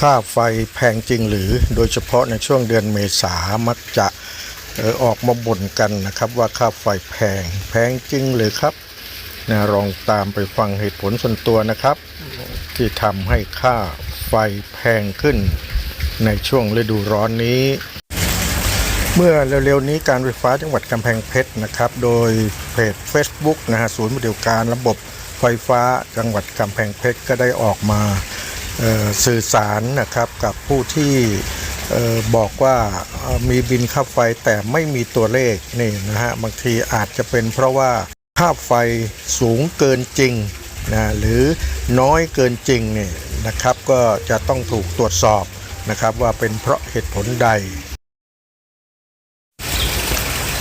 ค่าไฟแพงจริงหรือโดยเฉพาะในช่วงเดือนเมษามักจะออกมาบ่นกันนะครับว่าค่าไฟแพงแพงจริงหรือครับนะลองตามไปฟังเหตุผลส่วนตัวนะครับ ที่ทำให้ค่าไฟแพงขึ้น ในช่วงฤดูร้อนนี้ เมื่อเร็วๆนี้การไฟฟ้าจังหวัดกำแพงเพชรนะครับ โดยเพจ Facebook นะฮะศูนย์บริการระบบไฟฟ้าจังหวัดกำแพงเพชรก็ได้ออกมา สื่อสารนะครับกับผู้ที่บอกว่ามีบินค่าไฟแต่ไม่มีตัวเลขนี่นะฮะบางทีอาจจะเป็นเพราะว่าค่าไฟสูงเกินจริงนะหรือน้อยเกินจริงเนี่ยนะครับก็จะต้องถูกตรวจสอบนะครับว่าเป็นเพราะเหตุผลใด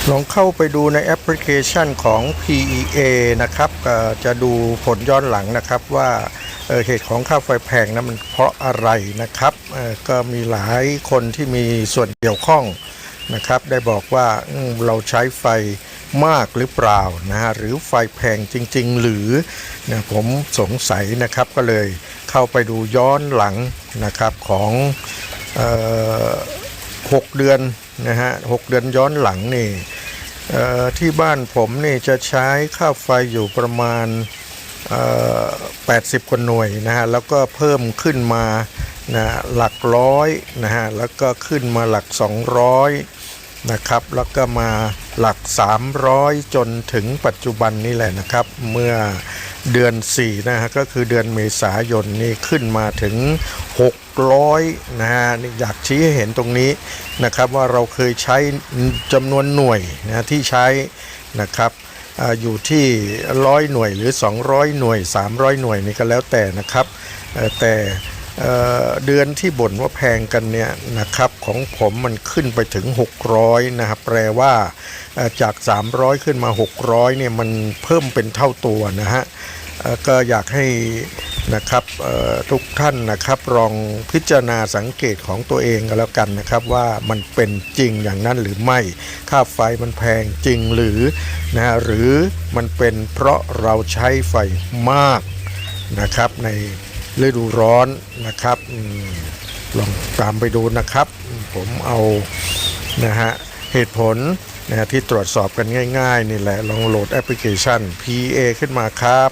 ลองเข้าไปดูในแอปพลิเคชันของ PEA นะครับจะดูผลย้อนหลังนะครับว่า เหตุของค่าไฟแพงนั้นมันเพราะอะไรนะครับก็มีหลายคนที่มีส่วนเกี่ยวข้องนะครับ ได้บอกว่าเราใช้ไฟมากหรือเปล่านะฮะหรือไฟแพงจริง ๆ หรือนะผมสงสัยนะครับก็เลยเข้าไปดูย้อนหลังนะครับของหกเดือนนะฮะหกเดือนย้อนหลังนี่ที่บ้านผมนี่จะใช้ค่าไฟอยู่ประมาณ 80กว่าหน่วยนะฮะแล้วก็เพิ่มขึ้นมานะหลักร้อยนะฮะแล้วก็ขึ้นมาหลัก 200นะครับแล้วก็มาหลัก 300 จนถึงปัจจุบันนี่แหละนะครับ เมื่อเดือน4นะฮะก็คือเดือนเมษายนนี่ขึ้นมาถึง 600นะฮะอยากชี้ให้เห็นตรงนี้นะครับว่าเราเคยใช้จำนวนหน่วยนะที่ใช้นะครับ อยู่ที่ร้อยหน่วยหรือ 200 หน่วย 300 หน่วยนี่ก็แล้วแต่นะครับแต่เดือนที่บ่นว่าแพงกันเนี่ยนะครับของผมมันขึ้นไปถึง 600 นะครับแปลว่าจาก 300 ขึ้นมา 600 เนี่ยมันเพิ่มเป็นเท่าตัวนะฮะก็อยากให้ นะครับทุกท่านนะครับลองพิจารณาสังเกตของตัวเองกันแล้วกันนะครับว่ามันเป็นจริงอย่างนั้นหรือไม่ค่าไฟมันแพงจริงหรือนะฮะหรือมันเป็นเพราะเราใช้ไฟมากนะครับในฤดูร้อนนะครับลองตามไปดูนะครับ ผมเอานะฮะเหตุผลนะฮะที่ตรวจสอบกันง่าย ๆ นี่แหละลองโหลดแอปพลิเคชัน PA ขึ้นมาครับ